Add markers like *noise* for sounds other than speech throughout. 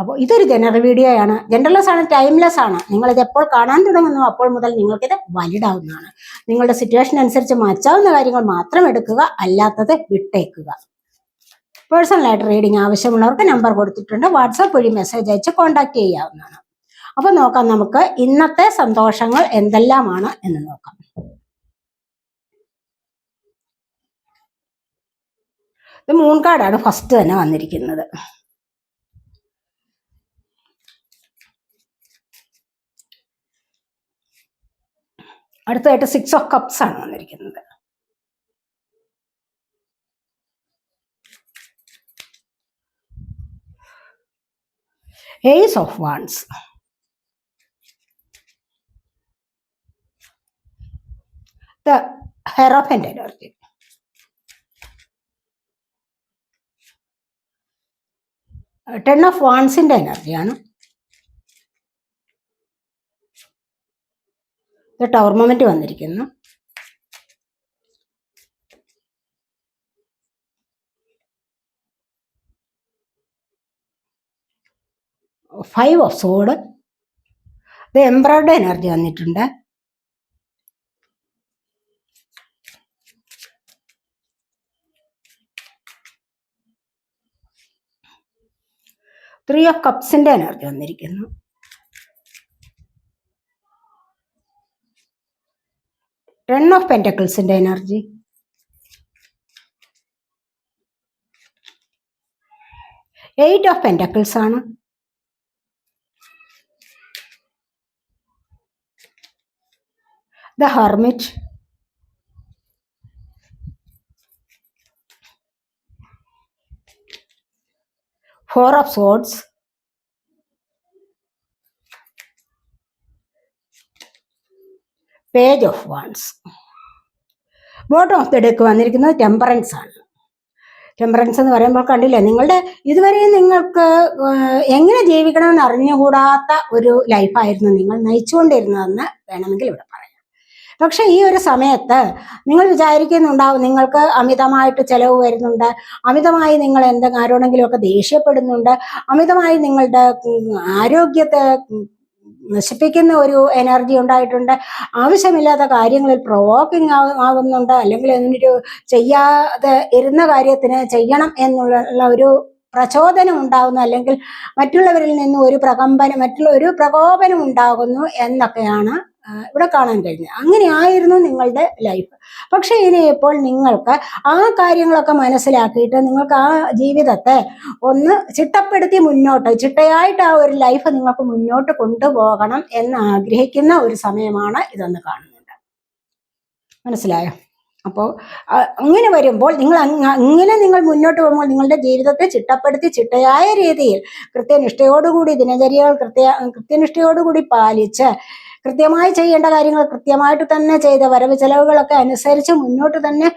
അപ്പോൾ ഇതൊരു general video ആണ്. ജനറൽലെസ് ആണ് ടൈംലെസ് ആണ്. നിങ്ങളിത് എപ്പോൾ കാണാൻ തുടങ്ങുന്നു അപ്പോൾ മുതൽ നിങ്ങൾക്കിത് വലുതാവുന്നതാണ്. നിങ്ങളുടെ സിറ്റുവേഷൻ അനുസരിച്ച് മാറ്റാവുന്ന കാര്യങ്ങൾ മാത്രം എടുക്കുക അല്ലാത്തത് വിട്ടേക്കുക. പേഴ്സണലായിട്ട് റീഡിംഗ് ആവശ്യമുള്ളവർക്ക് നമ്പർ കൊടുത്തിട്ടുണ്ട്. വാട്സാപ്പ് വഴി മെസ്സേജ് അയച്ച് കോൺടാക്ട് ചെയ്യാവുന്നതാണ്. അപ്പോൾ നോക്കാം നമുക്ക് ഇന്നത്തെ സന്തോഷങ്ങൾ എന്തെല്ലാമാണ് എന്ന് നോക്കാം. ഇത് മൂൺ കാർഡാണ് ഫസ്റ്റ് തന്നെ വന്നിരിക്കുന്നത്. അടുത്തതായിട്ട് സിക്സ് ഓഫ് കപ്സ് ആണ് വന്നിരിക്കുന്നത്. Ace of wands the energy ten of വാൺസിന്റെ എനർജിയാണ് ഇത് ടവർണമെന്റ് വന്നിരിക്കുന്നു. ഫൈവ് ഓഫ് സോഡ് ഇത് എംബ്രോയ്ഡ് എനർജി വന്നിട്ടുണ്ട്. ത്രീ ഓഫ് കപ്സിന്റെ എനർജി വന്നിരിക്കുന്നു. ടെൻ ഓഫ് പെന്റക്കിൾസിന്റെ എനർജി എയ്റ്റ് ഓഫ് പെന്റക്കിൾസ് ആണ്. The hermit four of swords page of wands. Bottom of the deck വന്നിരിക്കുന്നത് ടെമ്പറൻസ് ആണ്. ടെമ്പറൻസ് എന്ന് പറയുമ്പോൾ കണ്ടില്ലേ നിങ്ങളുടെ ഇതുവരെ നിങ്ങൾക്ക് എങ്ങനെ ജീവിക്കണമെന്ന് അറിഞ്ഞുകൂടാത്ത ഒരു ലൈഫായിരുന്നു നിങ്ങൾ നയിച്ചുകൊണ്ടിരുന്നതെന്ന് വേണമെങ്കിൽ ഇവിടെ പറയാം. പക്ഷെ ഈ ഒരു സമയത്ത് നിങ്ങൾ വിചാരിക്കുന്നുണ്ടാവും നിങ്ങൾക്ക് അമിതമായിട്ട് ചെലവ് വരുന്നുണ്ട് അമിതമായി നിങ്ങൾ എന്തെങ്കിലും ആരോടെങ്കിലുമൊക്കെ ദേഷ്യപ്പെടുന്നുണ്ട് അമിതമായി നിങ്ങളുടെ ആരോഗ്യത്തെ നശിപ്പിക്കുന്ന ഒരു എനർജി ഉണ്ടായിട്ടുണ്ട്. ആവശ്യമില്ലാത്ത കാര്യങ്ങളിൽ പ്രൊവോക്കിംഗ് ആകുന്നുണ്ട്. അല്ലെങ്കിൽ എന്നിട്ട് ചെയ്യാതെ ഇരുന്ന കാര്യത്തിന് ചെയ്യണം എന്നുള്ള ഒരു പ്രചോദനം ഉണ്ടാകുന്നു അല്ലെങ്കിൽ മറ്റുള്ളവരിൽ നിന്ന് ഒരു പ്രകമ്പനം മറ്റുള്ള ഒരു പ്രകോപനം ഉണ്ടാകുന്നു എന്നൊക്കെയാണ് ഇവിടെ കാണാൻ കഴിഞ്ഞത് അങ്ങനെയായിരുന്നു നിങ്ങളുടെ ലൈഫ് പക്ഷേ ഇനി ഇപ്പോൾ നിങ്ങൾക്ക് ആ കാര്യങ്ങളൊക്കെ മനസ്സിലാക്കിയിട്ട് നിങ്ങൾക്ക് ആ ജീവിതത്തെ ഒന്ന് ചിട്ടപ്പെടുത്തി മുന്നോട്ട് ചിട്ടയായിട്ട് ആ ഒരു ലൈഫ് നിങ്ങൾക്ക് മുന്നോട്ട് കൊണ്ടുപോകണം എന്ന് ആഗ്രഹിക്കുന്ന ഒരു സമയമാണ് ഇതെന്ന് കാണുന്നുണ്ട്. മനസ്സിലായോ? അപ്പോൾ അങ്ങനെ വരുമ്പോൾ നിങ്ങൾ അങ്ങ- അങ്ങനെ നിങ്ങൾ മുന്നോട്ട് പോകുമ്പോൾ നിങ്ങളുടെ ജീവിതത്തെ ചിട്ടപ്പെടുത്തി ചിട്ടയായ രീതിയിൽ കൃത്യനിഷ്ഠയോടുകൂടി ദിനചര്യകൾ കൃത്യ കൃത്യനിഷ്ഠയോടുകൂടി പാലിച്ച് കൃത്യമായി ചെയ്യേണ്ട കാര്യങ്ങൾ കൃത്യമായിട്ട് തന്നെ ചെയ്ത് വരവ് ചെലവുകളൊക്കെ അനുസരിച്ച് മുന്നോട്ട് തന്നെ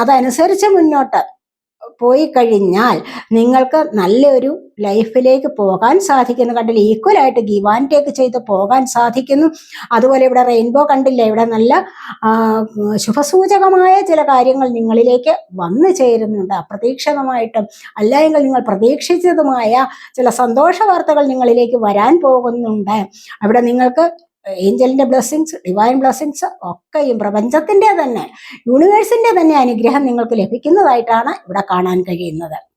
അതനുസരിച്ച് മുന്നോട്ട് പോയി കഴിഞ്ഞാൽ നിങ്ങൾക്ക് നല്ലൊരു ലൈഫിലേക്ക് പോകാൻ സാധിക്കുന്നു. കണ്ടില്ല? ഈക്വൽ ആയിട്ട് ഗിവ് ആൻഡ് ടേക്ക് ചെയ്ത് പോകാൻ സാധിക്കുന്നു. അതുപോലെ ഇവിടെ റെയിൻബോ കണ്ടില്ല? ഇവിടെ നല്ല ശുഭസൂചകമായ ചില കാര്യങ്ങൾ നിങ്ങളിലേക്ക് വന്നു ചേരുന്നുണ്ട്. അപ്രതീക്ഷിതമായിട്ടും അല്ല എങ്കിൽ നിങ്ങൾ പ്രതീക്ഷിച്ചതുമായ ചില സന്തോഷ വാർത്തകൾ നിങ്ങളിലേക്ക് വരാൻ പോകുന്നുണ്ട്. അവിടെ നിങ്ങൾക്ക് ഏഞ്ചലിന്റെ ബ്ലെസ്സിങ്സ് ഡിവൈൻ ബ്ലെസ്സിങ്സ് ഒക്കെയും പ്രപഞ്ചത്തിന്റെ തന്നെ യൂണിവേഴ്സിന്റെ തന്നെ അനുഗ്രഹം നിങ്ങൾക്ക് ലഭിക്കുന്നതായിട്ടാണ് ഇവിടെ കാണാൻ കഴിയുന്നത്.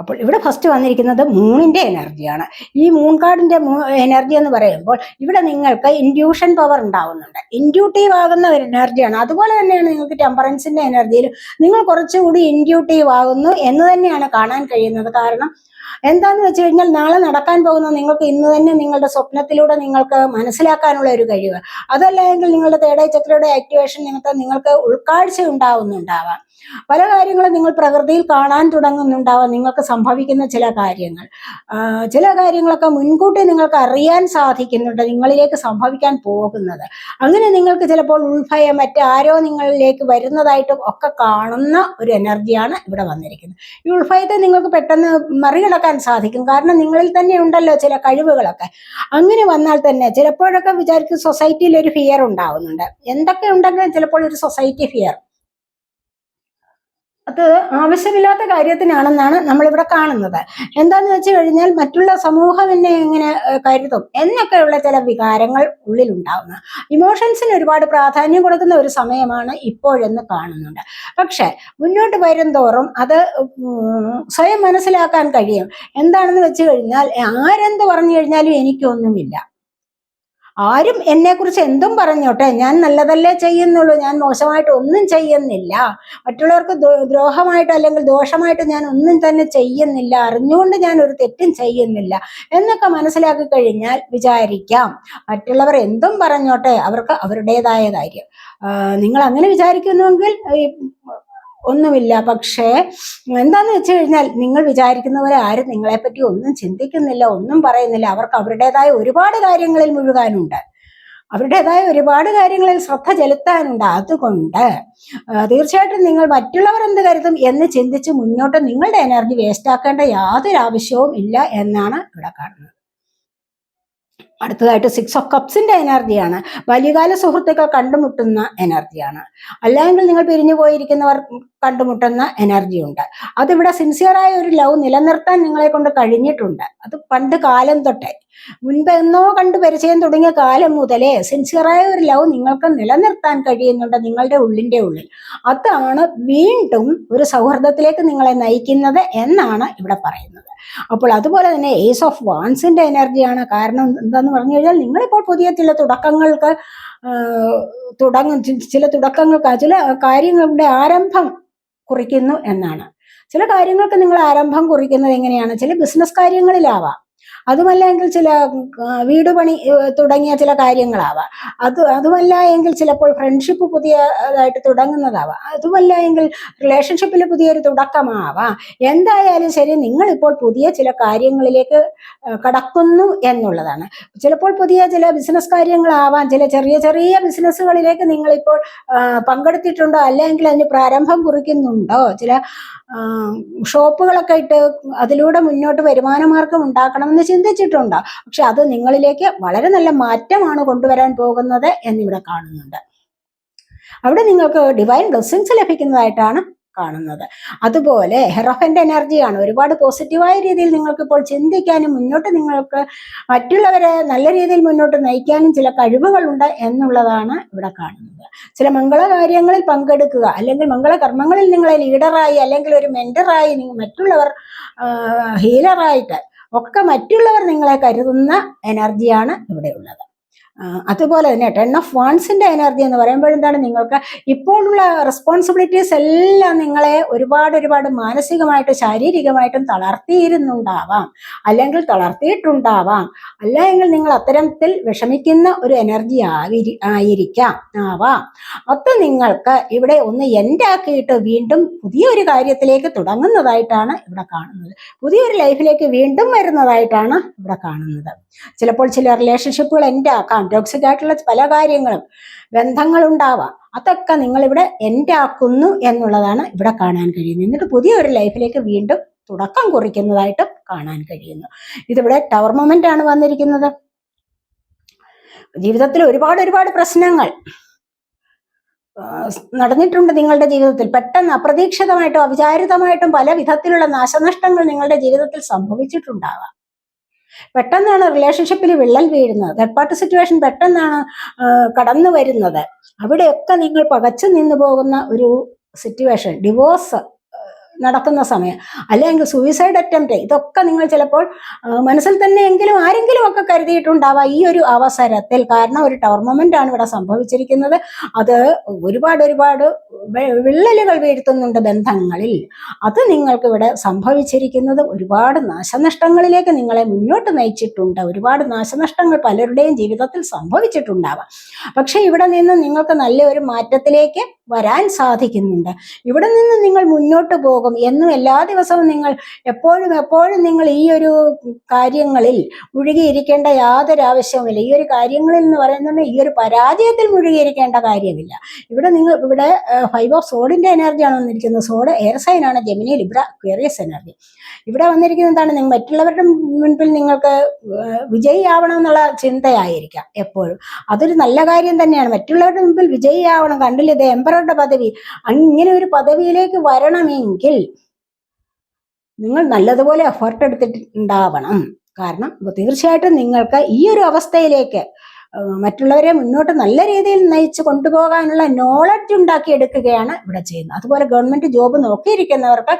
അപ്പോൾ ഇവിടെ ഫസ്റ്റ് വന്നിരിക്കുന്നത് മൂണിന്റെ എനർജിയാണ് ഈ മൂൺ കാർഡിന്റെ എനർജി എന്ന് പറയുമ്പോൾ ഇവിടെ നിങ്ങൾക്ക് ഇൻഡ്യൂഷൻ പവർ ഉണ്ടാവുന്നുണ്ട്. ഇൻഡ്യൂട്ടീവ് ആകുന്ന ഒരു എനർജിയാണ് അതുപോലെ തന്നെയാണ് നിങ്ങൾക്ക് ടെമ്പറൻസിന്റെ എനർജിയിൽ നിങ്ങൾ കുറച്ചുകൂടി ഇൻഡ്യൂട്ടീവ് ആകുന്നു എന്ന് തന്നെയാണ് കാണാൻ കഴിയുന്നത്. കാരണം എന്താന്ന് വെച്ച് കഴിഞ്ഞാൽ നാളെ നടക്കാൻ പോകുന്ന നിങ്ങൾക്ക് ഇന്ന് തന്നെ നിങ്ങളുടെ സ്വപ്നത്തിലൂടെ നിങ്ങൾക്ക് മനസ്സിലാക്കാനുള്ള ഒരു കഴിവ്. അതല്ലെങ്കിൽ നിങ്ങളുടെ തേടൈ ചക്രയുടെ ആക്ടിവേഷൻ നിമിത്തം നിങ്ങൾക്ക് ഉൾക്കാഴ്ച ഉണ്ടാവുന്നുണ്ടാവാം. പല കാര്യങ്ങളും നിങ്ങൾ പ്രകൃതിയിൽ കാണാൻ തുടങ്ങുന്നുണ്ടാവാം. നിങ്ങൾക്ക് സംഭവിക്കുന്ന ചില കാര്യങ്ങൾ. ചില കാര്യങ്ങളൊക്കെ മുൻകൂട്ടി നിങ്ങൾക്ക് അറിയാൻ സാധിക്കുന്നുണ്ട്. നിങ്ങളിലേക്ക് സംഭവിക്കാൻ പോകുന്നത്. അങ്ങനെ നിങ്ങൾക്ക് ചിലപ്പോൾ ഉൾഭയം മറ്റാരോ നിങ്ങളിലേക്ക് വരുന്നതായിട്ടും ഒക്കെ കാണുന്ന ഒരു എനർജിയാണ് ഇവിടെ വന്നിരിക്കുന്നത്. ഈ ഉൾഭയത്തെ നിങ്ങൾക്ക് പെട്ടെന്ന് മറികടക്കാൻ സാധിക്കും. കാരണം നിങ്ങളിൽ തന്നെ ഉണ്ടല്ലോ ചില കഴിവുകളൊക്കെ. അങ്ങനെ വന്നാൽ തന്നെ ചിലപ്പോഴൊക്കെ വിചാരിക്കും സൊസൈറ്റിയിൽ ഒരു ഫിയർ ഉണ്ടാവുന്നുണ്ട്. എന്തൊക്കെ ഉണ്ടെങ്കിലും ചിലപ്പോൾ ഒരു സൊസൈറ്റി ഫിയർ അത് ആവശ്യമില്ലാത്ത കാര്യത്തിനാണെന്നാണ് നമ്മളിവിടെ കാണുന്നത്. എന്താന്ന് വെച്ച് കഴിഞ്ഞാൽ മറ്റുള്ള സമൂഹം എന്നെ എങ്ങനെ കരുതും. എന്നൊക്കെയുള്ള ചില വികാരങ്ങൾ ഉള്ളിലുണ്ടാവുന്ന. ഇമോഷൻസിന് ഒരുപാട് പ്രാധാന്യം കൊടുക്കുന്ന ഒരു സമയമാണ് ഇപ്പോഴെന്ന് കാണുന്നുണ്ട്. പക്ഷെ മുന്നോട്ട് വരും തോറും അത് സ്വയം മനസ്സിലാക്കാൻ കഴിയും. എന്താണെന്ന് വെച്ച് കഴിഞ്ഞാൽ ആരെന്ത് പറഞ്ഞു കഴിഞ്ഞാലും എനിക്കൊന്നുമില്ല. ആരും എന്നെക്കുറിച്ച് എന്തും പറഞ്ഞോട്ടെ. ഞാൻ നല്ലതല്ലേ ചെയ്യുന്നുള്ളൂ. ഞാൻ മോശമായിട്ട് ഒന്നും ചെയ്യുന്നില്ല. മറ്റുള്ളവർക്ക് ദ്രോഹമായിട്ട് അല്ലെങ്കിൽ ദോഷമായിട്ട് ഞാൻ ഒന്നും തന്നെ ചെയ്യുന്നില്ല. അറിഞ്ഞുകൊണ്ട് ഞാൻ ഒരു തെറ്റും ചെയ്യുന്നില്ല. എന്നൊക്കെ മനസ്സിലാക്കി കഴിഞ്ഞാൽ വിചാരിക്കാം. മറ്റുള്ളവർ എന്തും പറഞ്ഞോട്ടെ. അവർക്ക് അവരുടേതായ കാര്യം. നിങ്ങൾ അങ്ങനെ വിചാരിക്കുന്നുവെങ്കിൽ ഒന്നുമില്ല. പക്ഷേ എന്താന്ന് വെച്ച് കഴിഞ്ഞാൽ നിങ്ങൾ വിചാരിക്കുന്നവരെ ആരും നിങ്ങളെപ്പറ്റി ഒന്നും ചിന്തിക്കുന്നില്ല ഒന്നും പറയുന്നില്ല. അവർക്ക് അവരുടേതായ ഒരുപാട് കാര്യങ്ങളിൽ മുഴുകാനുണ്ട്. അവരുടേതായ ഒരുപാട് കാര്യങ്ങളിൽ ശ്രദ്ധ ചെലുത്താനുണ്ട്. അതുകൊണ്ട് തീർച്ചയായിട്ടും നിങ്ങൾ മറ്റുള്ളവർ എന്ത് കരുതും എന്ന് ചിന്തിച്ച് മുന്നോട്ട് നിങ്ങളുടെ എനർജി വേസ്റ്റ് ആക്കേണ്ട യാതൊരു ആവശ്യവും ഇല്ല എന്നാണ് ഇവിടെ കാണുന്നത്. അടുത്തതായിട്ട് സിക്സ് ഓഫ് കപ്സിന്റെ എനർജിയാണ്. ബാല്യകാല സുഹൃത്തുക്കൾ കണ്ടുമുട്ടുന്ന എനർജിയാണ്. അല്ലെങ്കിൽ നിങ്ങൾ പിരിഞ്ഞു പോയിരിക്കുന്നവർ കണ്ടുമുട്ടുന്ന എനർജി ഉണ്ട്. അതിവിടെ സിൻസിയറായ ഒരു ലവ് നിലനിർത്താൻ നിങ്ങളെ കൊണ്ട് കഴിഞ്ഞിട്ടുണ്ട്. അത് പണ്ട് കാലം തൊട്ടേ. മുൻപ് എന്നോ കണ്ട് പരിചയം തുടങ്ങിയ കാലം മുതലേ സിൻസിയറായ ഒരു ലവ് നിങ്ങൾക്ക് നിലനിർത്താൻ കഴിയുന്നുണ്ട് നിങ്ങളുടെ ഉള്ളിന്റെ ഉള്ളിൽ. അതാണ് വീണ്ടും ഒരു സൗഹൃദത്തിലേക്ക് നിങ്ങളെ നയിക്കുന്നത് എന്നാണ് ഇവിടെ പറയുന്നത്. അപ്പോൾ അതുപോലെ തന്നെ ഏസ് ഓഫ് വാൻസിന്റെ എനർജിയാണ് കാരണം എന്താന്ന് പറഞ്ഞു കഴിഞ്ഞാൽ നിങ്ങളിപ്പോൾ പുതിയ ചില തുടക്കങ്ങൾക്ക് തുടങ്ങും ചില തുടക്കങ്ങൾക്ക് ചില കാര്യങ്ങളുടെ ആരംഭം കുറിക്കുന്നു എന്നാണ്. ചില കാര്യങ്ങൾക്ക് നിങ്ങൾ ആരംഭം കുറിക്കുന്നത് എങ്ങനെയാണ്? ചില ബിസിനസ് കാര്യങ്ങളിലാവാം. അതുമല്ലെങ്കിൽ ചില ആ, വീട് പണി തുടങ്ങിയ ചില കാര്യങ്ങളാവാം. അത് അതുമല്ല എങ്കിൽ ചിലപ്പോൾ ഫ്രണ്ട്ഷിപ്പ് പുതിയതായിട്ട് തുടങ്ങുന്നതാവാം. അതുമല്ല എങ്കിൽ റിലേഷൻഷിപ്പിൽ പുതിയൊരു തുടക്കമാവാം. എന്തായാലും ശരി നിങ്ങൾ ഇപ്പോൾ പുതിയ ചില കാര്യങ്ങളിലേക്ക് കടക്കുന്നു എന്നുള്ളതാണ്. ചിലപ്പോൾ പുതിയ ചില ബിസിനസ് കാര്യങ്ങളാവാം. ചില ചെറിയ ചെറിയ ബിസിനസ്സുകളിലേക്ക് നിങ്ങളിപ്പോൾ പങ്കെടുത്തിട്ടുണ്ടോ? അല്ലെങ്കിൽ അതിന് പ്രാരംഭം കുറിക്കുന്നുണ്ടോ? ചില ഷോപ്പുകളൊക്കെ ഇട്ട് അതിലൂടെ മുന്നോട്ട് വരുമാന മാർഗം ഉണ്ടാക്കണമെന്ന് ചിന്തിച്ചിട്ടുണ്ട്. പക്ഷെ അത് നിങ്ങളിലേക്ക് വളരെ നല്ല മാറ്റമാണ് കൊണ്ടുവരാൻ പോകുന്നത് എന്നിവിടെ കാണുന്നുണ്ട്. അവിടെ നിങ്ങൾക്ക് ഡിവൈൻ ബ്ലെസ്സിങ്സ് ലഭിക്കുന്നതായിട്ടാണ് കാണുന്നത്. അതുപോലെ ഹെറഫന്റെ എനർജിയാണ് ഒരുപാട് പോസിറ്റീവായ രീതിയിൽ നിങ്ങൾക്ക് ഇപ്പോൾ ചിന്തിക്കാനും മുന്നോട്ട് നിങ്ങൾക്ക് മറ്റുള്ളവരെ നല്ല രീതിയിൽ മുന്നോട്ട് നയിക്കാനും ചില കഴിവുകളുണ്ട് എന്നുള്ളതാണ് ഇവിടെ കാണുന്നത്. ചില മംഗള കാര്യങ്ങളിൽ പങ്കെടുക്കുക അല്ലെങ്കിൽ മംഗള കർമ്മങ്ങളിൽ നിങ്ങളെ ലീഡറായി അല്ലെങ്കിൽ ഒരു മെന്ററായി മറ്റുള്ളവർ ഹീലറായിട്ട് ഒക്കെ മറ്റുള്ളവർ നിങ്ങളെ കരുതുന്ന എനർജിയാണ് ഇവിടെ ഉള്ളത്. ആ, അതുപോലെ തന്നെ ടെൻ ഓഫ് വാൺസിന്റെ എനർജി എന്ന് പറയുമ്പോഴെന്താണ് നിങ്ങൾക്ക് ഇപ്പോഴുള്ള റെസ്പോൺസിബിലിറ്റീസ് എല്ലാം നിങ്ങളെ ഒരുപാട് ഒരുപാട് മാനസികമായിട്ടും ശാരീരികമായിട്ടും തളർത്തിയിരുന്നുണ്ടാവാം. അല്ലെങ്കിൽ തളർത്തിയിട്ടുണ്ടാവാം. അല്ലെങ്കിൽ നിങ്ങൾ അത്തരത്തിൽ വിഷമിക്കുന്ന ഒരു എനർജി ആവിരി ആയിരിക്കാം ആവാം. അപ്പം നിങ്ങൾക്ക് ഇവിടെ ഒന്ന് എൻഡാക്കിയിട്ട് വീണ്ടും പുതിയൊരു കാര്യത്തിലേക്ക് തുടങ്ങുന്നതായിട്ടാണ് ഇവിടെ കാണുന്നത്. പുതിയൊരു ലൈഫിലേക്ക് വീണ്ടും വരുന്നതായിട്ടാണ് ഇവിടെ കാണുന്നത്. ചിലപ്പോൾ ചില റിലേഷൻഷിപ്പുകൾ എന്റെ ആക്കാം ടോക്സിക് ആയിട്ടുള്ള പല കാര്യങ്ങളും ബന്ധങ്ങൾ ഉണ്ടാവാം അതൊക്കെ നിങ്ങളിവിടെ എന്റെ ആക്കുന്നു എന്നുള്ളതാണ് ഇവിടെ കാണാൻ കഴിയുന്നത്. എന്നിട്ട് പുതിയ ഒരു ലൈഫിലേക്ക് വീണ്ടും തുടക്കം കുറിക്കുന്നതായിട്ട് കാണാൻ കഴിയുന്നു. ഇതിവിടെ ടവർ മൊമെന്റ് ആണ് വന്നിരിക്കുന്നത്. ജീവിതത്തിൽ ഒരുപാട് ഒരുപാട് പ്രശ്നങ്ങൾ നടന്നിട്ടുണ്ട് നിങ്ങളുടെ ജീവിതത്തിൽ. പെട്ടെന്ന് അപ്രതീക്ഷിതമായിട്ടും അവിചാരിതമായിട്ടും പല വിധത്തിലുള്ള നാശനഷ്ടങ്ങൾ നിങ്ങളുടെ ജീവിതത്തിൽ സംഭവിച്ചിട്ടുണ്ടാവാം. പെട്ടെന്നാണ് റിലേഷൻഷിപ്പിൽ വിള്ളൽ വീഴുന്നത്. തേർഡ് പാർട്ടി സിറ്റുവേഷൻ പെട്ടെന്നാണ് കടന്നു വരുന്നത് അവിടെയൊക്കെ നിങ്ങൾ പകച്ചു നിന്നു പോകുന്ന ഒരു സിറ്റുവേഷൻ ഡിവോഴ്സ് നടക്കുന്ന സമയം. അല്ലെങ്കിൽ സൂയിസൈഡ് അറ്റംപ്റ്റ് ഇതൊക്കെ നിങ്ങൾ ചിലപ്പോൾ മനസ്സിൽ തന്നെ എങ്കിലും ആരെങ്കിലും ഒക്കെ കരുതിയിട്ടുണ്ടാവാം ഈ ഒരു അവസരത്തിൽ. കാരണം ഒരു ടോർണമെന്റ് ആണ് ഇവിടെ സംഭവിച്ചിരിക്കുന്നത്. അത് ഒരുപാട് ഒരുപാട് വിള്ളലുകൾ വീഴ്ത്തുന്നുണ്ട് ബന്ധങ്ങളിൽ. അത് നിങ്ങൾക്ക് ഇവിടെ സംഭവിച്ചിരിക്കുന്നത് ഒരുപാട് നാശനഷ്ടങ്ങളിലേക്ക് നിങ്ങളെ മുന്നോട്ട് നയിച്ചിട്ടുണ്ട്. ഒരുപാട് നാശനഷ്ടങ്ങൾ പലരുടെയും ജീവിതത്തിൽ സംഭവിച്ചിട്ടുണ്ടാവാം. പക്ഷെ ഇവിടെ നിന്ന് നിങ്ങൾക്ക് നല്ലൊരു മാറ്റത്തിലേക്ക് വരാൻ സാധിക്കുന്നുണ്ട്. ഇവിടെ നിന്ന് നിങ്ങൾ മുന്നോട്ട് പോകും. എന്നും എല്ലാ ദിവസവും നിങ്ങൾ എപ്പോഴും എപ്പോഴും നിങ്ങൾ ഈ ഒരു കാര്യങ്ങളിൽ മുഴുകിയിരിക്കേണ്ട യാതൊരു ആവശ്യവുമില്ല. ഈ ഒരു കാര്യങ്ങളിൽ എന്ന് പറയുന്നത് ഈ ഒരു പരാജയത്തിൽ മുഴുകിയിരിക്കേണ്ട കാര്യമില്ല. ഇവിടെ നിങ്ങൾ ഇവിടെ ഫൈവ് ഓഫ് സോഡിന്റെ എനർജിയാണ് വന്നിരിക്കുന്നത്. സോഡ് എയർ സൈൻ ആണ് ജെമിനി ലിബ്ര ക്വേറിയസ് എനർജി ഇവിടെ വന്നിരിക്കുന്നത് എന്താണ്? നിങ്ങൾ മറ്റുള്ളവരുടെ മുൻപിൽ നിങ്ങൾക്ക് വിജയിയാവണം എന്നുള്ള ചിന്തയായിരിക്കാം എപ്പോഴും. അതൊരു നല്ല കാര്യം തന്നെയാണ്. മറ്റുള്ളവരുടെ മുൻപിൽ വിജയിയാവണം. കണ്ടില്ല ഇത് എംപററുടെ പദവി. ഇങ്ങനെ ഒരു പദവിയിലേക്ക് വരണമെങ്കിൽ നിങ്ങൾ നല്ലതുപോലെ എഫേർട്ട് എടുത്തിട്ടുണ്ടാവണം. കാരണം തീർച്ചയായിട്ടും നിങ്ങൾക്ക് ഈ ഒരു അവസ്ഥയിലേക്ക് മറ്റുള്ളവരെ മുന്നോട്ട് നല്ല രീതിയിൽ നയിച്ച് കൊണ്ടുപോകാനുള്ള നോളജ് ഉണ്ടാക്കിയെടുക്കുകയാണ് ഇവിടെ ചെയ്യുന്നത്. അതുപോലെ ഗവൺമെന്റ് ജോബ് നോക്കിയിരിക്കുന്നവർക്ക്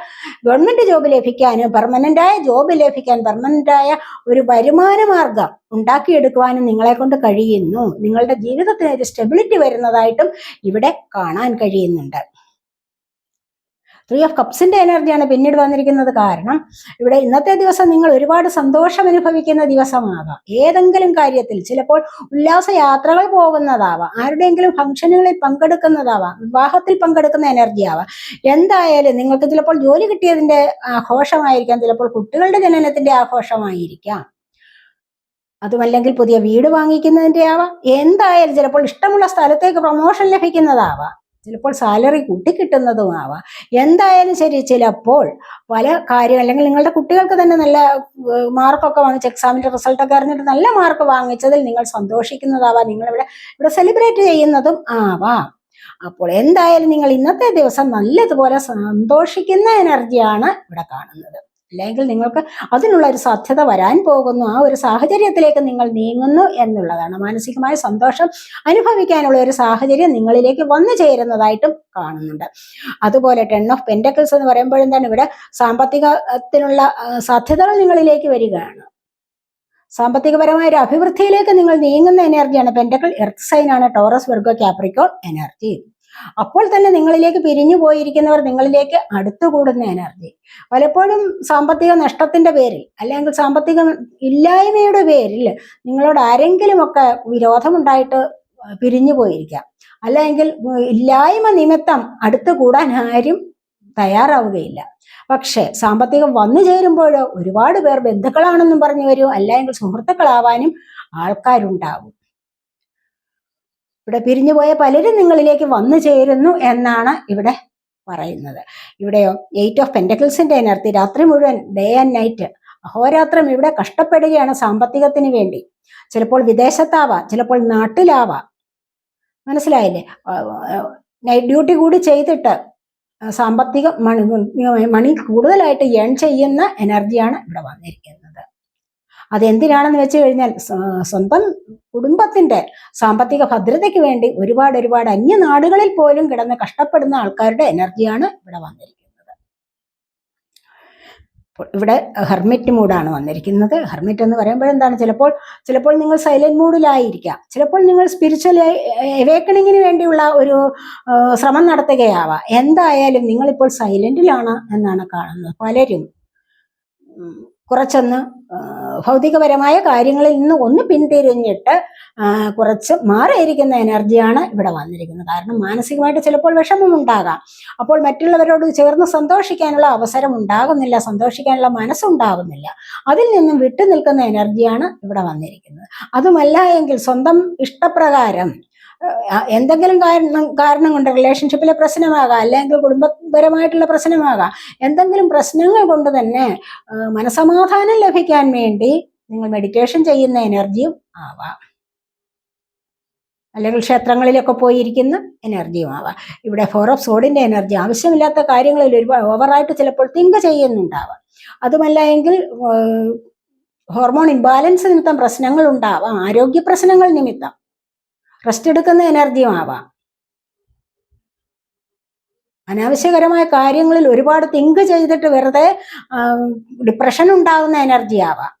ഗവൺമെന്റ് ജോബ് ലഭിക്കാനും പെർമനന്റായ ജോബ് ലഭിക്കാൻ പെർമനന്റായ ഒരു വരുമാന മാർഗം ഉണ്ടാക്കിയെടുക്കുവാനും നിങ്ങളെ കൊണ്ട് കഴിയുന്നു. നിങ്ങളുടെ ജീവിതത്തിന് ഒരു സ്റ്റെബിലിറ്റി വരുന്നതായിട്ടും ഇവിടെ കാണാൻ കഴിയുന്നുണ്ട്. ത്രീ ഓഫ് കപ്സിന്റെ എനർജിയാണ് പിന്നീട് വന്നിരിക്കുന്നത്. കാരണം ഇവിടെ ഇന്നത്തെ ദിവസം നിങ്ങൾ ഒരുപാട് സന്തോഷം അനുഭവിക്കുന്ന ദിവസമാകാം. ഏതെങ്കിലും കാര്യത്തിൽ ചിലപ്പോൾ ഉല്ലാസ യാത്രകൾ പോകുന്നതാവാം. ആരുടെയെങ്കിലും ഫംഗ്ഷനുകളിൽ പങ്കെടുക്കുന്നതാവാം. വിവാഹത്തിൽ പങ്കെടുക്കുന്ന എനർജി ആവാം എന്തായാലും നിങ്ങൾക്ക് ചിലപ്പോൾ ജോലി കിട്ടിയതിന്റെ ആഘോഷമായിരിക്കാം. ചിലപ്പോൾ കുട്ടികളുടെ ജനനത്തിന്റെ ആഘോഷമായിരിക്കാം. അതുമല്ലെങ്കിൽ പുതിയ വീട് വാങ്ങിക്കുന്നതിന്റെ ആവാം എന്തായാലും ചിലപ്പോൾ ഇഷ്ടമുള്ള സ്ഥലത്തേക്ക് പ്രൊമോഷൻ ലഭിക്കുന്നതാവാം. ചിലപ്പോൾ സാലറി കൂട്ടിക്കിട്ടുന്നതുമാവാം എന്തായാലും ശരി ചിലപ്പോൾ പല കാര്യം അല്ലെങ്കിൽ നിങ്ങളുടെ കുട്ടികൾക്ക് തന്നെ നല്ല മാർക്കൊക്കെ വാങ്ങിച്ച് എക്സാമിന്റെ റിസൾട്ടൊക്കെ അറിഞ്ഞിട്ട് നല്ല മാർക്ക് വാങ്ങിച്ചതിൽ നിങ്ങൾ സന്തോഷിക്കുന്നതാവാം. നിങ്ങളിവിടെ ഇവിടെ സെലിബ്രേറ്റ് ചെയ്യുന്നതും ആവാം. അപ്പോൾ എന്തായാലും നിങ്ങൾ ഇന്നത്തെ ദിവസം നല്ലതുപോലെ സന്തോഷിക്കുന്ന എനർജിയാണ് ഇവിടെ കാണുന്നത്. അല്ലെങ്കിൽ നിങ്ങൾക്ക് അതിനുള്ള ഒരു സാധ്യത വരാൻ പോകുന്നു. ആ ഒരു സാഹചര്യത്തിലേക്ക് നിങ്ങൾ നീങ്ങുന്നു എന്നുള്ളതാണ്. മാനസികമായ സന്തോഷം അനുഭവിക്കാനുള്ള ഒരു സാഹചര്യം നിങ്ങളിലേക്ക് വന്നു ചേരുന്നതായിട്ടും കാണുന്നുണ്ട്. അതുപോലെ ടെൻ ഓഫ് പെൻഡക്കിൾസ് എന്ന് പറയുമ്പോൾ തന്നെ ഇവിടെ സാമ്പത്തികത്തിനുള്ള സാധ്യതകൾ നിങ്ങളിലേക്ക് വരികയാണ്. സാമ്പത്തികപരമായ ഒരു അഭിവൃദ്ധിയിലേക്ക് നിങ്ങൾ നീങ്ങുന്ന എനർജിയാണ് പെൻഡക്കിൾ എർത്ത് സൈനാണ് ടോറസ് വെർഗോ ക്യാപ്രിക്കോൺ എനർജി അപ്പോൾ തന്നെ നിങ്ങളിലേക്ക് പിരിഞ്ഞു പോയിരിക്കുന്നവർ നിങ്ങളിലേക്ക് അടുത്തുകൂടുന്ന എനർജി. പലപ്പോഴും സാമ്പത്തിക നഷ്ടത്തിന്റെ പേരിൽ അല്ലെങ്കിൽ സാമ്പത്തിക ഇല്ലായ്മയുടെ പേരിൽ നിങ്ങളോട് ആരെങ്കിലുമൊക്കെ വിരോധമുണ്ടായിട്ട് പിരിഞ്ഞു പോയിരിക്കാം. അല്ലെങ്കിൽ ഇല്ലായ്മ നിമിത്തം അടുത്ത് കൂടാൻ ആരും തയ്യാറാവുകയില്ല. പക്ഷെ സാമ്പത്തികം വന്നു ചേരുമ്പോഴോ ഒരുപാട് പേർ ബന്ധുക്കളാണെന്നും പറഞ്ഞു വരും. അല്ലെങ്കിൽ സുഹൃത്തുക്കളാവാനും ആൾക്കാരുണ്ടാവും. ഇവിടെ പിരിഞ്ഞുപോയ പലരും നിങ്ങളിലേക്ക് വന്നു ചേരുന്നു എന്നാണ് ഇവിടെ പറയുന്നത്. ഇവിടെയോ എയ്റ്റ് ഓഫ് പെൻഡക്കിൾസിന്റെ എനർജി. രാത്രി മുഴുവൻ ഡേ ആൻഡ് നൈറ്റ് അഹോരാത്രം ഇവിടെ കഷ്ടപ്പെടുകയാണ് സാമ്പത്തികത്തിന് വേണ്ടി. ചിലപ്പോൾ വിദേശത്താവാം ചിലപ്പോൾ നാട്ടിലാവാം. മനസ്സിലായില്ലേ? നൈറ്റ് ഡ്യൂട്ടി കൂടി ചെയ്തിട്ട് സാമ്പത്തിക മണി മണി കൂടുതലായിട്ട് ഏൺ ചെയ്യുന്ന എനർജിയാണ് ഇവിടെ വന്നിരിക്കുന്നത്. അതെന്തിനാണെന്ന് വെച്ച് കഴിഞ്ഞാൽ സ്വന്തം കുടുംബത്തിന്റെ സാമ്പത്തിക ഭദ്രതയ്ക്ക് വേണ്ടി ഒരുപാട് ഒരുപാട് അന്യ നാടുകളിൽ പോലും കിടന്ന് കഷ്ടപ്പെടുന്ന ആൾക്കാരുടെ എനർജിയാണ് ഇവിടെ വന്നിരിക്കുന്നത്. ഇവിടെ ഹെർമിറ്റ് മൂഡാണ് വന്നിരിക്കുന്നത്. ഹെർമിറ്റ് എന്ന് പറയുമ്പോൾ എന്താണ്? ചിലപ്പോൾ ചിലപ്പോൾ നിങ്ങൾ സൈലന്റ് മൂഡിലായിരിക്കാം. ചിലപ്പോൾ നിങ്ങൾ സ്പിരിച്വൽ എവേക്കണിങ്ങിന് വേണ്ടിയുള്ള ഒരു ശ്രമം നടത്തുകയാവാം. എന്തായാലും നിങ്ങളിപ്പോൾ സൈലന്റിലാണ് എന്നാണ് കാണുന്നത് പലരും. കുറച്ചൊന്ന് ഭൗതികപരമായ കാര്യങ്ങളിൽ നിന്ന് ഒന്ന് പിന്തിരിഞ്ഞിട്ട് കുറച്ച് മാറിയിരിക്കുന്ന എനർജിയാണ് ഇവിടെ വന്നിരിക്കുന്നത്. കാരണം മാനസികമായിട്ട് ചിലപ്പോൾ വിഷമം ഉണ്ടാകാം. അപ്പോൾ മറ്റുള്ളവരോട് ചേർന്ന് സന്തോഷിക്കാനുള്ള അവസരം ഉണ്ടാകുന്നില്ല സന്തോഷിക്കാനുള്ള മനസ്സുണ്ടാകുന്നില്ല. അതിൽ നിന്നും വിട്ടു നിൽക്കുന്ന എനർജിയാണ് ഇവിടെ വന്നിരിക്കുന്നത്. അതുമല്ല എങ്കിൽ സ്വന്തം ഇഷ്ടപ്രകാരം എന്തെങ്കിലും കാരണം കാരണം കൊണ്ട് റിലേഷൻഷിപ്പിലെ പ്രശ്നമാകാം അല്ലെങ്കിൽ കുടുംബപരമായിട്ടുള്ള പ്രശ്നമാകാം എന്തെങ്കിലും പ്രശ്നങ്ങൾ കൊണ്ട് തന്നെ മനസമാധാനം ലഭിക്കാൻ വേണ്ടി നിങ്ങൾ മെഡിറ്റേഷൻ ചെയ്യുന്ന എനർജിയും ആവാം. അല്ലെങ്കിൽ ക്ഷേത്രങ്ങളിലൊക്കെ പോയിരിക്കുന്ന എനർജിയും ആവാം. ഇവിടെ ഫോർ ഓഫ് സോഡിന്റെ എനർജി ആവശ്യമില്ലാത്ത കാര്യങ്ങളിൽ ഒരുപാട് ഓവറായിട്ട് ചിലപ്പോൾ തിങ്ക് ചെയ്യുന്നുണ്ടാവാം. അതുമല്ല എങ്കിൽ ഹോർമോൺ ഇംബാലൻസ് നിമിത്തം പ്രശ്നങ്ങൾ ഉണ്ടാവാം ആരോഗ്യ പ്രശ്നങ്ങൾ നിമിത്തം. റെസ്റ്റ് എടുക്കുന്ന എനർജിയും ആവാം. അനാവശ്യകരമായ കാര്യങ്ങളിൽ ഒരുപാട് തിങ്ക് ചെയ്തിട്ട് വെറുതെ ഡിപ്രഷൻ ഉണ്ടാകുന്ന എനർജി ആവാം.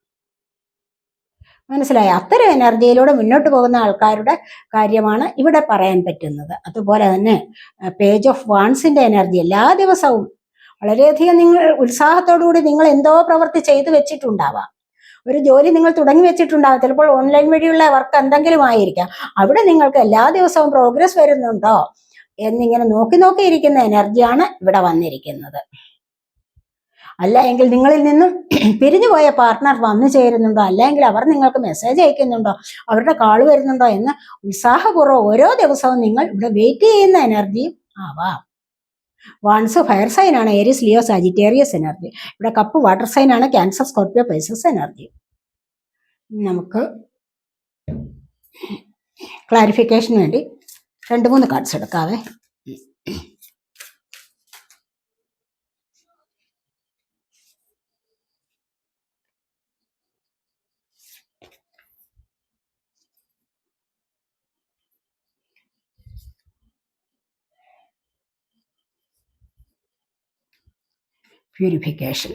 മനസ്സിലായി? അത്തരം എനർജിയിലൂടെ മുന്നോട്ട് പോകുന്ന ആൾക്കാരുടെ കാര്യമാണ് ഇവിടെ പറയാൻ പറ്റുന്നത്. അതുപോലെ തന്നെ പേജ് ഓഫ് വാൺസിന്റെ എനർജി എല്ലാ ദിവസവും വളരെയധികം നിങ്ങൾ ഉത്സാഹത്തോടുകൂടി നിങ്ങൾ എന്തോ പ്രവൃത്തി ചെയ്തു വെച്ചിട്ടുണ്ടാവാം. ഒരു ജോലി നിങ്ങൾ തുടങ്ങി വെച്ചിട്ടുണ്ടാകും ചിലപ്പോൾ ഓൺലൈൻ വഴിയുള്ള വർക്ക് എന്തെങ്കിലും ആയിരിക്കാം. അവിടെ നിങ്ങൾക്ക് എല്ലാ ദിവസവും പ്രോഗ്രസ് വരുന്നുണ്ടോ? എന്നിങ്ങനെ നോക്കി നോക്കി ഇരിക്കുന്ന എനർജിയാണ് ഇവിടെ വന്നിരിക്കുന്നത്. അല്ല എങ്കിൽ നിങ്ങളിൽ നിന്നും *clears throat* പിരിഞ്ഞുപോയ പാർട്ട്ണർ വന്നു ചേരുന്നുണ്ടോ? അല്ലെങ്കിൽ അവർ നിങ്ങൾക്ക് മെസ്സേജ് അയക്കുന്നുണ്ടോ? അവരുടെ കാൾ വരുന്നുണ്ടോ? എന്ന് ഉത്സാഹപൂർവം ഓരോ ദിവസവും നിങ്ങൾ ഇവിടെ വെയിറ്റ് ചെയ്യുന്ന എനർജിയും ആവാം. വാൺസ് ഫയർ സൈൻ ആണ് ഏരിയസ് ലിയോ സാജിറ്റേറിയസ് എനർജി ഇവിടെ കപ്പ് വാട്ടർ സൈൻ ആണ് ക്യാൻസർ സ്കോർപ്പിയോ പൈസസ് എനർജി നമുക്ക് ക്ലാരിഫിക്കേഷന് വേണ്ടി രണ്ട് മൂന്ന് cards എടുക്കാവേ. Purification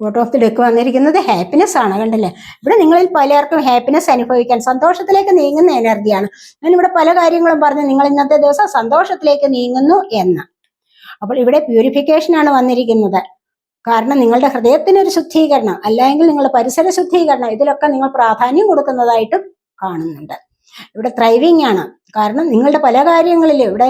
photo of the deck വന്നിരിക്കുന്നത് ഹാപ്പിനെസ് ആണ് കണ്ടല്ലേ? ഇവിടെ നിങ്ങളിൽ പലർക്കും ഹാപ്പിനെസ് അനുഭവിക്കാൻ സന്തോഷത്തിലേക്ക് നീങ്ങുന്ന എനർജിയാണ്. ഞാൻ ഇവിടെ പല കാര്യങ്ങളും പറഞ്ഞു നിങ്ങൾ ഇന്നത്തെ ദിവസം സന്തോഷത്തിലേക്ക് നീങ്ങുന്നു എന്ന്. അപ്പോൾ ഇവിടെ പ്യൂരിഫിക്കേഷൻ ആണ് വന്നിരിക്കുന്നത്. കാരണം നിങ്ങളുടെ ഹൃദയത്തിനൊരു ശുദ്ധീകരണം അല്ലെങ്കിൽ നിങ്ങളുടെ പരിസര ശുദ്ധീകരണം ഇതിലൊക്കെ നിങ്ങൾ പ്രാധാന്യം കൊടുക്കുന്നതായിട്ടും കാണുന്നുണ്ട്. ഇവിടെ ത്രൈവിംഗ് ആണ്. കാരണം നിങ്ങളുടെ പല കാര്യങ്ങളിലും ഇവിടെ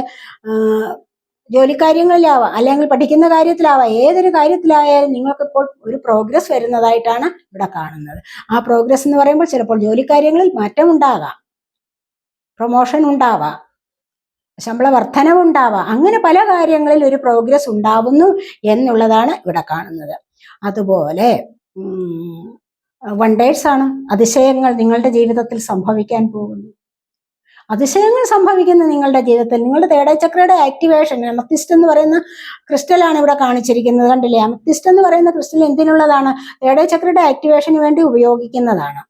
ജോലിക്കാര്യങ്ങളിലാവാം അല്ലെങ്കിൽ പഠിക്കുന്ന കാര്യത്തിലാവാം ഏതൊരു കാര്യത്തിലായാലും നിങ്ങൾക്കിപ്പോൾ ഒരു പ്രോഗ്രസ് വരുന്നതായിട്ടാണ് ഇവിടെ കാണുന്നത്. ആ പ്രോഗ്രസ് എന്ന് പറയുമ്പോൾ ചിലപ്പോൾ ജോലിക്കാര്യങ്ങളിൽ മാറ്റം ഉണ്ടാകാം. പ്രൊമോഷൻ ഉണ്ടാവാം. ശമ്പള വർധനവുണ്ടാവാം അങ്ങനെ പല കാര്യങ്ങളിൽ ഒരു പ്രോഗ്രസ് ഉണ്ടാവുന്നു എന്നുള്ളതാണ് ഇവിടെ കാണുന്നത്. അതുപോലെ വണ്ടേഴ്സ് ആണ്. അതിശയങ്ങൾ നിങ്ങളുടെ ജീവിതത്തിൽ സംഭവിക്കാൻ പോകുന്നു. അതിശയങ്ങൾ സംഭവിക്കുന്ന നിങ്ങളുടെ ജീവിതത്തിൽ. നിങ്ങളുടെ തേടച്ചക്രയുടെ ആക്ടിവേഷൻ അമത്തിസ്റ്റ് എന്ന് പറയുന്ന ക്രിസ്റ്റലാണ് ഇവിടെ കാണിച്ചിരിക്കുന്നത്. കണ്ടില്ലേ? അമത്തിസ്റ്റ് എന്ന് പറയുന്ന ക്രിസ്റ്റൽ എന്തിനുള്ളതാണ്? തേടച്ചക്രയുടെ ആക്ടിവേഷന് വേണ്ടി ഉപയോഗിക്കുന്നതാണ്.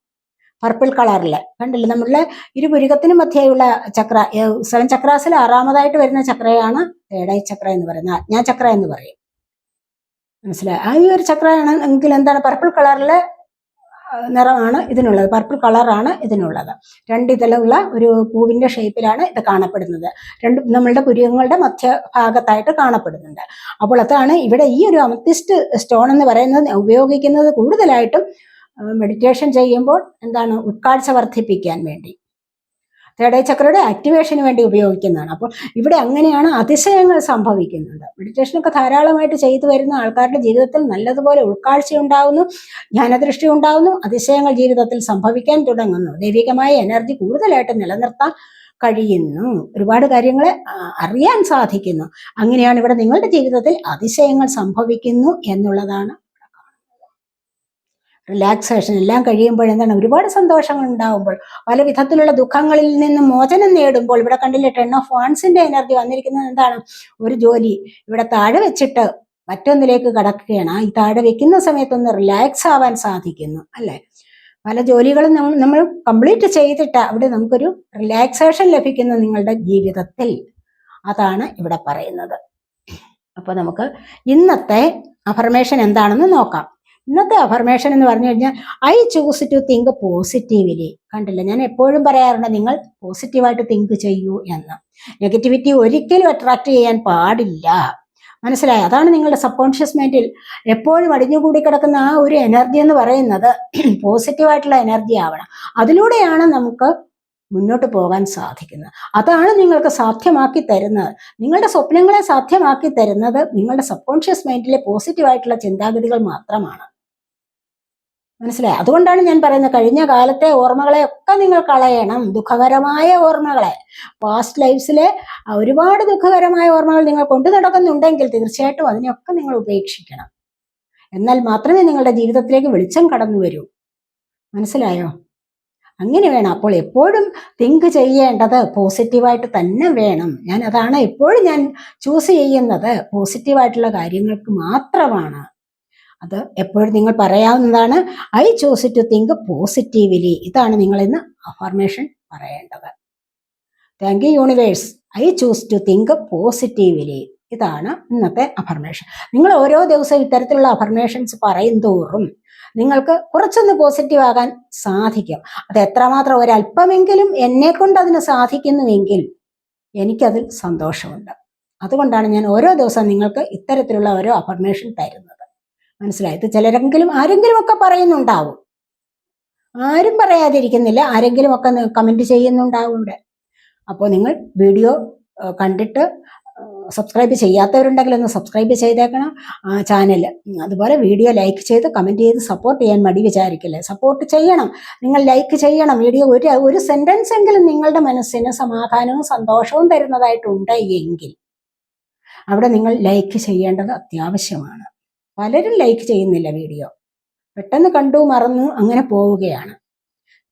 പർപ്പിൾ കളറിൽ കണ്ടില്ലേ? നമ്മളുടെ ഇരുപുരുകത്തിനും മധ്യയുള്ള ചക്ര സെവൻ ചക്രാസിൽ ആറാമതായിട്ട് വരുന്ന ചക്രയാണ് തേടൈ ചക്ര എന്ന് പറയുന്നത്. അജ്ഞാചക്ര എന്ന് പറയും. മനസ്സിലായി? ആ ഈ ഒരു ചക്രയാണ് എങ്കിൽ എന്താണ്? പർപ്പിൾ കളറിലെ നിറമാണ് ഇതിനുള്ളത്. പർപ്പിൾ കളറാണ് ഇതിനുള്ളത്. രണ്ട് ഇതിലുള്ള ഒരു പൂവിന്റെ ഷേപ്പിലാണ് ഇത് കാണപ്പെടുന്നത്. രണ്ട് നമ്മളുടെ പുരികങ്ങളുടെ മധ്യഭാഗത്തായിട്ട് കാണപ്പെടുന്നുണ്ട്. അപ്പോൾ അതാണ് ഇവിടെ ഈ ഒരു അമത്തിസ്റ്റ് സ്റ്റോൺ എന്ന് പറയുന്നത് ഉപയോഗിക്കുന്നത് കൂടുതലായിട്ടും മെഡിറ്റേഷൻ ചെയ്യുമ്പോൾ എന്താണ് ഉൾക്കാഴ്ച വർദ്ധിപ്പിക്കാൻ വേണ്ടി. തേടേ ചക്രയുടെ ആക്ടിവേഷന് വേണ്ടി ഉപയോഗിക്കുന്നതാണ്. അപ്പോൾ ഇവിടെ അങ്ങനെയാണ് അതിശയങ്ങൾ സംഭവിക്കുന്നുണ്ട് മെഡിറ്റേഷനൊക്കെ ധാരാളമായിട്ട് ചെയ്തു വരുന്ന ആൾക്കാരുടെ ജീവിതത്തിൽ നല്ലതുപോലെ ഉൾക്കാഴ്ച ഉണ്ടാവുന്നു ജ്ഞാനദൃഷ്ടി ഉണ്ടാവുന്നു അതിശയങ്ങൾ ജീവിതത്തിൽ സംഭവിക്കാൻ തുടങ്ങുന്നു. ദൈവികമായ എനർജി കൂടുതലായിട്ട് നിലനിർത്താൻ കഴിയുന്നു. ഒരുപാട് കാര്യങ്ങളെ അറിയാൻ സാധിക്കുന്നു. അങ്ങനെയാണ് ഇവിടെ നിങ്ങളുടെ ജീവിതത്തിൽ അതിശയങ്ങൾ സംഭവിക്കുന്നു എന്നുള്ളതാണ് റിലാക്സേഷൻ എല്ലാം കഴിയുമ്പോൾ എന്താണ്? ഒരുപാട് സന്തോഷങ്ങൾ ഉണ്ടാകുമ്പോൾ പല വിധത്തിലുള്ള ദുഃഖങ്ങളിൽ നിന്ന് മോചനം നേടുമ്പോൾ ഇവിടെ കണ്ടില്ലേ ടെൻ ഓഫ് വാൺസിന്റെ എനർജി വന്നിരിക്കുന്നത് എന്താണ്? ഒരു ജോലി. ഇവിടെ താഴെ വെച്ചിട്ട് മറ്റൊന്നിലേക്ക് കടക്കുകയാണ്. ഈ താഴെ വെക്കുന്ന സമയത്തൊന്ന് റിലാക്സ് ആവാൻ സാധിക്കുന്നു അല്ലെ? പല ജോലികളും നമ്മൾ നമ്മൾ കംപ്ലീറ്റ് ചെയ്തിട്ട് അവിടെ നമുക്കൊരു റിലാക്സേഷൻ ലഭിക്കുന്നു നിങ്ങളുടെ ജീവിതത്തിൽ. അതാണ് ഇവിടെ പറയുന്നത്. അപ്പൊ നമുക്ക് ഇന്നത്തെ അഫർമേഷൻ എന്താണെന്ന് നോക്കാം. ഇന്നത്തെ അഫർമേഷൻ എന്ന് പറഞ്ഞു കഴിഞ്ഞാൽ I choose to think positively കണ്ടില്ല? ഞാൻ എപ്പോഴും പറയാറുണ്ട് നിങ്ങൾ പോസിറ്റീവായിട്ട് തിങ്ക് ചെയ്യൂ എന്ന്. നെഗറ്റിവിറ്റി ഒരിക്കലും അട്രാക്ട് ചെയ്യാൻ പാടില്ല. മനസ്സിലായി? അതാണ് നിങ്ങളുടെ സബ് കോൺഷ്യസ് മൈൻഡിൽ എപ്പോഴും അടിഞ്ഞുകൂടി കിടക്കുന്ന ആ ഒരു എനർജി എന്ന് പറയുന്നത്. *clears throat* പോസിറ്റീവായിട്ടുള്ള എനർജി ആവണം. അതിലൂടെയാണ് നമുക്ക് മുന്നോട്ട് പോകാൻ സാധിക്കുന്നത്. അതാണ് നിങ്ങൾക്ക് സാധ്യമാക്കി തരുന്നത്. നിങ്ങളുടെ സ്വപ്നങ്ങളെ സാധ്യമാക്കി തരുന്നത് നിങ്ങളുടെ സബ് കോൺഷ്യസ് മൈൻഡിലെ പോസിറ്റീവായിട്ടുള്ള ചിന്താഗതികൾ മാത്രമാണ്. മനസ്സിലായി? അതുകൊണ്ടാണ് ഞാൻ പറയുന്നത് കഴിഞ്ഞ കാലത്തെ ഓർമ്മകളെ ഒക്കെ നിങ്ങൾ കളയണം. ദുഃഖകരമായ ഓർമ്മകളെ. പാസ്റ്റ് ലൈഫ്സിലെ ഒരുപാട് ദുഃഖകരമായ ഓർമ്മകൾ നിങ്ങൾ കൊണ്ടു നടക്കുന്നുണ്ടെങ്കിൽ തീർച്ചയായിട്ടും അതിനെയൊക്കെ നിങ്ങൾ ഉപേക്ഷിക്കണം. എന്നാൽ മാത്രമേ നിങ്ങളുടെ ജീവിതത്തിലേക്ക് വെളിച്ചം കടന്നു വരൂ. മനസ്സിലായോ? അങ്ങനെ വേണം. അപ്പോൾ എപ്പോഴും തിങ്ക് ചെയ്യേണ്ടത് പോസിറ്റീവായിട്ട് തന്നെ വേണം. ഞാൻ അതാണ് എപ്പോഴും ഞാൻ ചൂസ് ചെയ്യുന്നത്. പോസിറ്റീവായിട്ടുള്ള കാര്യങ്ങൾക്ക് മാത്രമാണ്. അത് എപ്പോഴും നിങ്ങൾ പറയാവുന്നതാണ് I choose to think positively ഇതാണ് നിങ്ങൾ ഇന്ന് അഫർമേഷൻ പറയേണ്ടത്. Thank you universe I choose to think positively ഇതാണ് ഇന്നത്തെ അഫർമേഷൻ നിങ്ങൾ ഓരോ ദിവസവും ഇത്തരത്തിലുള്ള അഫർമേഷൻസ് പറയും തോറും നിങ്ങൾക്ക് കുറച്ചൊന്ന് പോസിറ്റീവ് ആകാൻ സാധിക്കും. അത് എത്രമാത്രം ഒരല്പമെങ്കിലും എന്നെ കൊണ്ട് അതിന് സാധിക്കുന്നുവെങ്കിൽ എനിക്കതിൽ സന്തോഷമുണ്ട്. അതുകൊണ്ടാണ് ഞാൻ ഓരോ ദിവസവും നിങ്ങൾക്ക് ഇത്തരത്തിലുള്ള ഓരോ അഫർമേഷൻ തരുന്നത്. മനസ്സിലായി? ഇത് ചിലരെങ്കിലും ആരെങ്കിലും ഒക്കെ പറയുന്നുണ്ടാവും. ആരും പറയാതിരിക്കുന്നില്ല. ആരെങ്കിലും ഒക്കെ കമന്റ് ചെയ്യുന്നുണ്ടാവും ഇവിടെ അപ്പോൾ നിങ്ങൾ വീഡിയോ കണ്ടിട്ട് സബ്സ്ക്രൈബ് ചെയ്യാത്തവരുണ്ടെങ്കിൽ ഒന്ന് സബ്സ്ക്രൈബ് ചെയ്തേക്കണം. ആ ചാനൽ അതുപോലെ വീഡിയോ ലൈക്ക് ചെയ്ത് കമന്റ് ചെയ്ത് സപ്പോർട്ട് ചെയ്യാൻ മടി വിചാരിക്കില്ലേ? സപ്പോർട്ട് ചെയ്യണം. നിങ്ങൾ ലൈക്ക് ചെയ്യണം. വീഡിയോ ഒരു ഒരു സെന്റൻസ് എങ്കിലും നിങ്ങളുടെ മനസ്സിന് സമാധാനവും സന്തോഷവും തരുന്നതായിട്ടുണ്ട് എങ്കിൽ അവിടെ നിങ്ങൾ ലൈക്ക് ചെയ്യേണ്ടത് അത്യാവശ്യമാണ്. പലരും ലൈക്ക് ചെയ്യുന്നില്ല വീഡിയോ പെട്ടെന്ന് കണ്ടു മറന്നു അങ്ങനെ പോവുകയാണ്.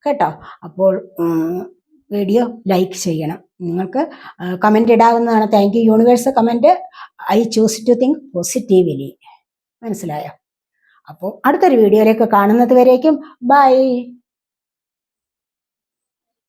കേട്ടോ? അപ്പോൾ വീഡിയോ ലൈക്ക് ചെയ്യണം. നിങ്ങൾക്ക് comment ഇടാവുന്നതാണ്. Thank you universe comment I choose to think positively മനസ്സിലായോ? അപ്പോൾ അടുത്തൊരു വീഡിയോയിലേക്ക് കാണുന്നത് വരേക്കും. ബൈ